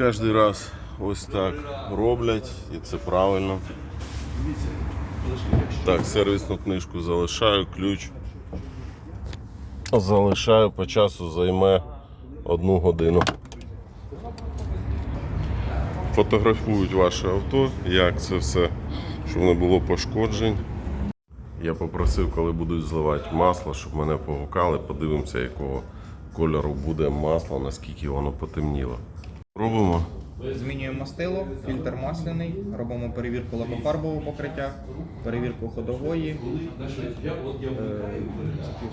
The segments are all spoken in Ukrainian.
кожен раз ось так роблять, і це правильно. Так, сервісну книжку залишаю, ключ. Залишаю по часу займе одну годину. Фотографують ваше авто, як це все, щоб не було пошкоджень. Я попросив, коли будуть зливати масло, щоб мене погукали, подивимося, якого кольору буде масло, наскільки воно потемніло. Робимо. Змінюємо мастило, фільтр масляний, робимо перевірку лакофарбового покриття, перевірку ходової. Е,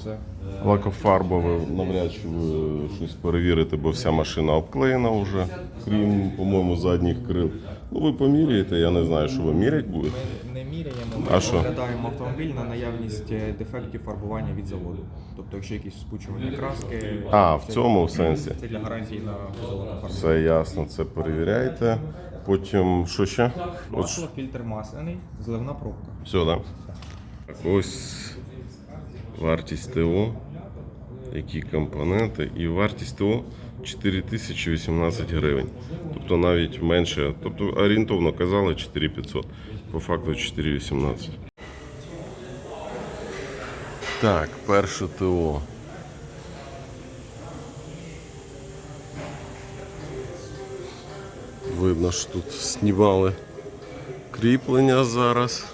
все. Лакофарбове навряд чи ви щось перевірите, бо вся машина обклеєна вже, крім, по-моєму, задніх крил. Ну ви поміряєте, я не знаю, що ви мірять будете. Міряємо, ми оглядаємо автомобіль на наявність е, дефектів фарбування від заводу. Тобто, якщо якісь спучування краски, А, в це- сенсі. Це для гарантії на фарбування. Все ясно, це перевіряйте. Потім що ще? Масло, фільтр масляний, зливна пробка. Все, да? Так, ось вартість ТО, які компоненти, і вартість ТО 4018 гривень. Тобто навіть менше, тобто орієнтовно казали 4500, по факту 4018. Так, перше ТО. Видно, що тут знімали кріплення зараз.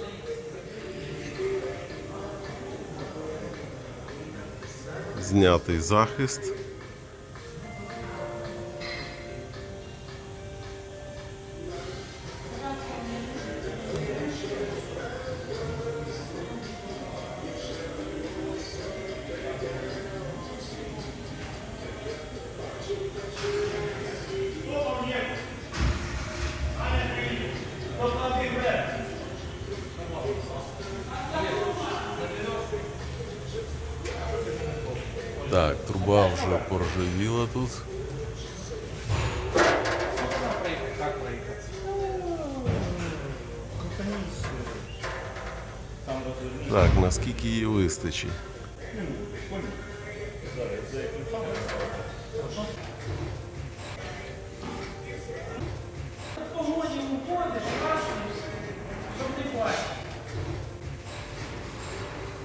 Знятий захист. тут. Так, наскільки її вистачить?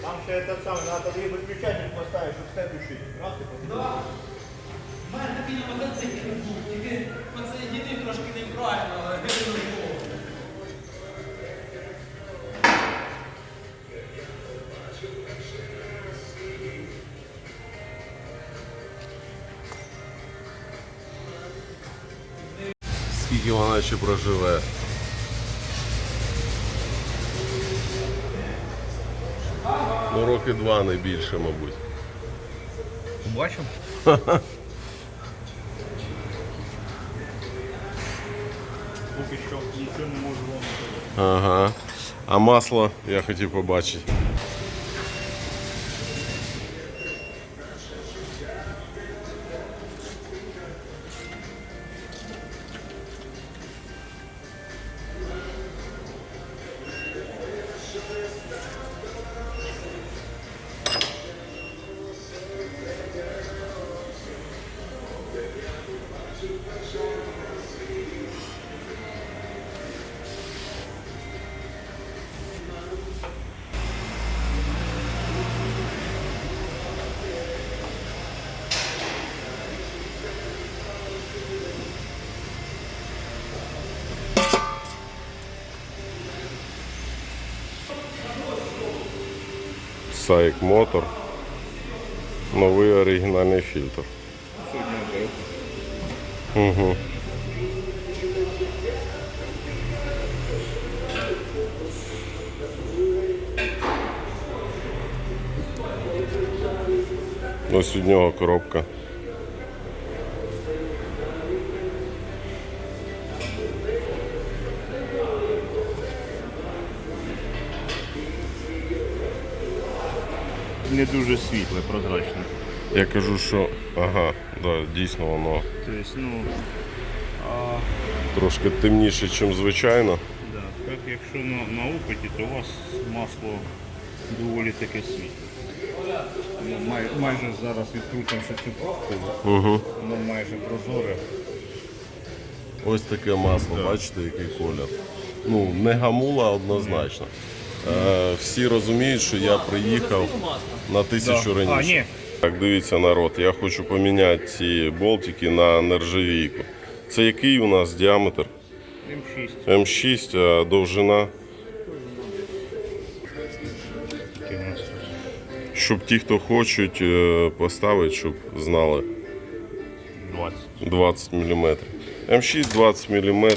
Там ще этот самый, надо две выключатель поставить, чтобы свет тушить. Раз и посмотри. У мене такий на мотоциклі був, тільки підсоєдинив трошки неправильно, але не було. Скільки вона ще проживе? Ну, роки два не більше, мабуть. Бачимо. Поки що нічого не можу вам. Ага. А масло я хотів побачити. Сайк Мотор. Новий оригінальний фільтр. Угу. Ось від нього коробка. Не дуже світле, прозрачне. Я кажу, що ага, да, дійсно воно Тобто, ну, а, трошки темніше, ніж звичайно. да, як якщо на, на опиті, то у вас масло доволі таке світле. Ну, май, майже зараз відкрутимося цю пробку, Угу. воно майже прозоре. Ось таке масло, бачите, який колір. Ну, не гамула однозначно. Е, всі розуміють, що я приїхав на тисячу раніше. Так, дивіться, народ, я хочу поміняти ці болтики на нержавійку. Це який у нас діаметр? М6. М6, а довжина. Щоб ті, хто хочуть е, поставити, щоб знали 20. 20 мм. М6 20 мм.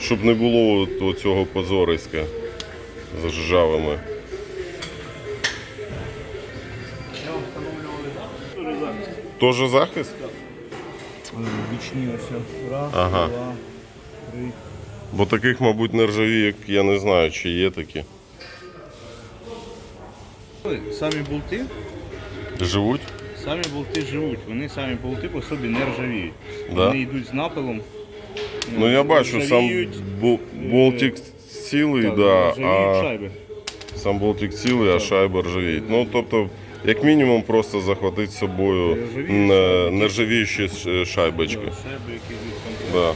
Щоб не було цього позориська з ржавими. Тоже захист? Бічні ось. Раз, Ага. два, три. Бо таких, мабуть, нержавіїк я не знаю, чи є такі. Самі болти, Живуть? самі болти живуть. Вони самі болти по собі не ржавіють. Да? Вони йдуть з напилом. Ну я бачу, сам болтик цілий, так, да, а шайби. сам болтик цілий, а шайба ржавіють. Ну тобто, як мінімум, просто захватити з собою Нержавіючі шайбочки. шайбочки. Шайби, які. Да.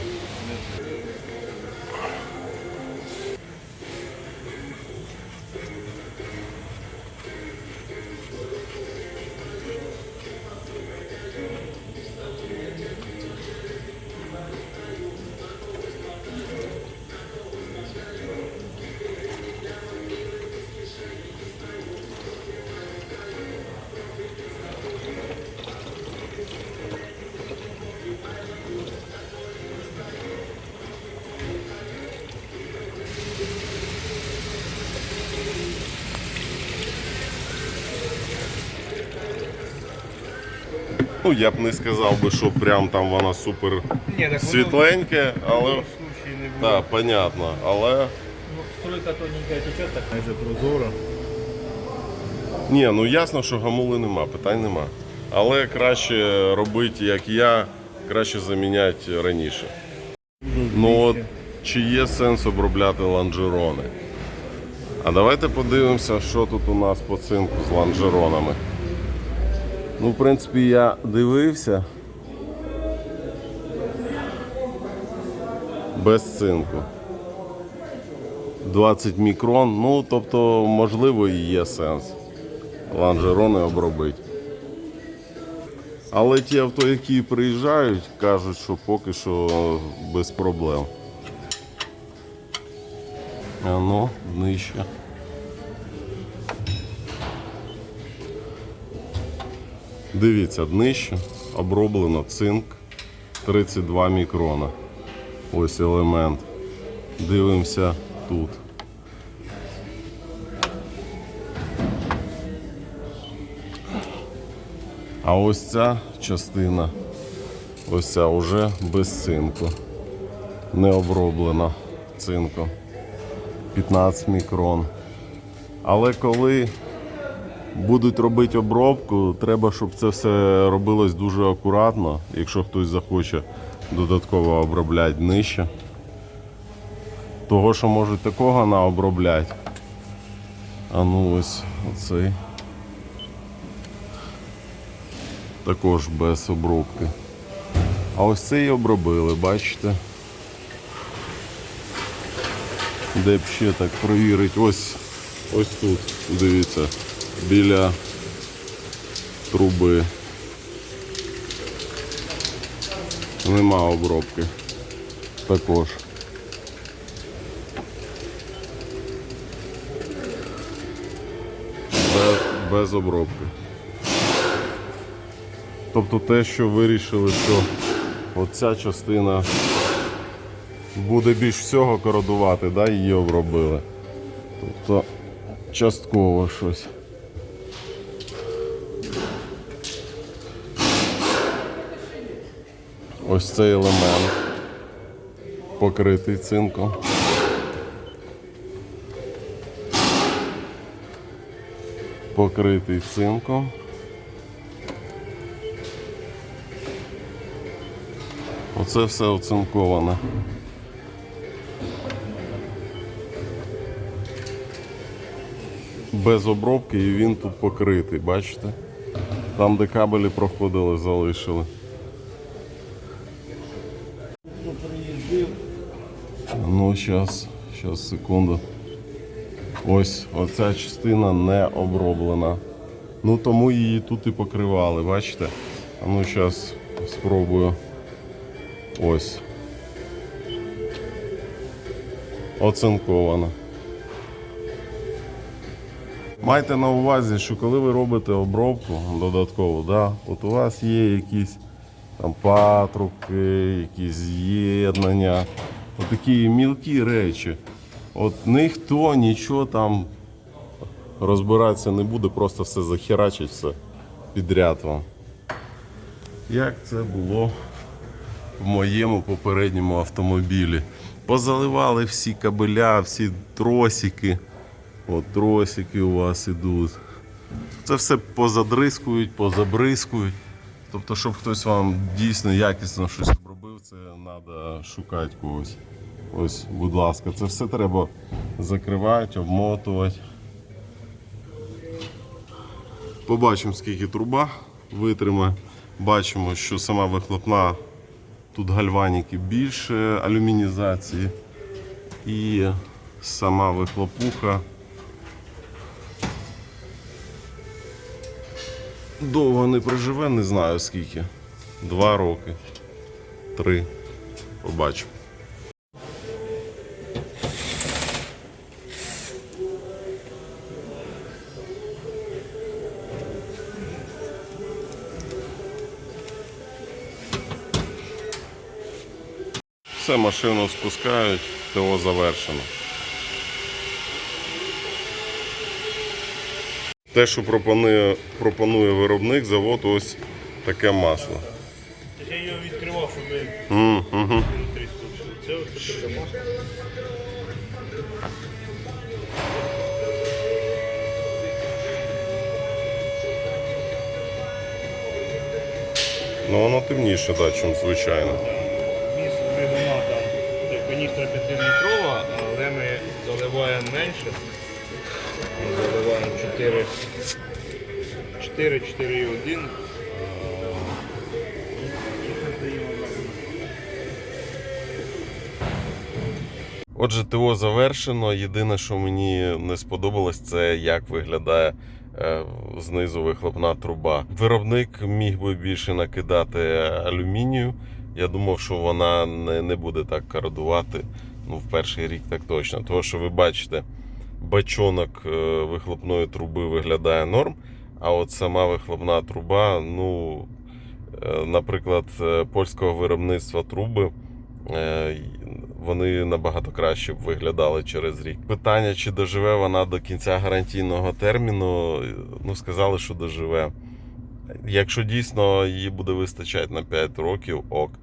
Ну, я б не сказав би, що прям там вона супер Ні, так світленьке, але так, понятно. Але Струйка тоненька тече так. Майже прозоро. ні, ну ясно, що гамули нема, питань нема. Але краще робити, як я, краще заміняти раніше. Ну от чи є сенс обробляти ланжерони? А давайте подивимося, що тут у нас по цинку з ланжеронами. Ну, в принципі, я дивився. Без цинку. 20 мікрон, ну тобто, можливо, і є сенс ланжерони обробити. Але ті авто, які приїжджають, кажуть, що поки що без проблем. А ну, нижче. Дивіться, днище оброблено цинк 32 мікрона. Ось елемент. Дивимося тут. А ось ця частина, ось ця вже без цинку. Не оброблена цинком. 15 мікрон. Але коли будуть робити обробку, треба, щоб це все робилось дуже акуратно, якщо хтось захоче додатково обробляти нижче. Того, що можуть такого наобробляти. А ну ось оцей. Також без обробки. А ось цей обробили, бачите? Де б ще так провірити? Ось, ось тут, дивіться, біля труби. Нема обробки. Також. Без, без обробки. Тобто те, що вирішили, що оця частина буде більш всього кородувати, да, її обробили. Тобто частково щось. Ось цей елемент покритий цинком. Покритий цинком. Оце все оцинковане. Без обробки і він тут покритий, бачите? Там, де кабелі проходили, залишили. Ну, зараз, зараз, секунду. Ось оця частина не оброблена. Ну тому її тут і покривали, бачите? А ну зараз спробую. Ось. Оцинкована. Майте на увазі, що коли ви робите обробку додаткову, да, от у вас є якісь там патрубки, якісь з'єднання, такі мілкі речі. От ніхто нічого там розбиратися не буде, просто все захерачить все підряд вам. Як це було в моєму попередньому автомобілі? Позаливали всі кабеля, всі тросики. От тросики у вас ідуть. Це все позадрискують, позабризкують. Тобто, щоб хтось вам дійсно якісно щось це треба шукати когось. Ось, будь ласка, це все треба закривати, обмотувати. Побачимо, скільки труба витримає. Бачимо, що сама вихлопна, тут гальваніки більше алюмінізації. І сама вихлопуха. Довго не проживе, не знаю скільки. Два роки. Три. Побачимо. Все, машину спускають, ТО завершено. Те, що пропонує, пропонує виробник, завод ось таке масло. Ось таке масло. Ну воно темніше, так, чим звичайно. Міс двигуна там, каністра 5-літрова, але ми заливаємо менше. Ми заливаємо 4, 4, 4,1. Отже, ТО завершено. Єдине, що мені не сподобалось, це як виглядає е, знизу вихлопна труба. Виробник міг би більше накидати алюмінію. Я думав, що вона не, не буде так кардувати. Ну, в перший рік так точно. Тому що ви бачите, бачонок е, вихлопної труби виглядає норм, а от сама вихлопна труба, ну, е, наприклад, польського виробництва труби. Е, Вони набагато краще б виглядали через рік. Питання, чи доживе вона до кінця гарантійного терміну, ну сказали, що доживе. Якщо дійсно її буде вистачати на 5 років, ок.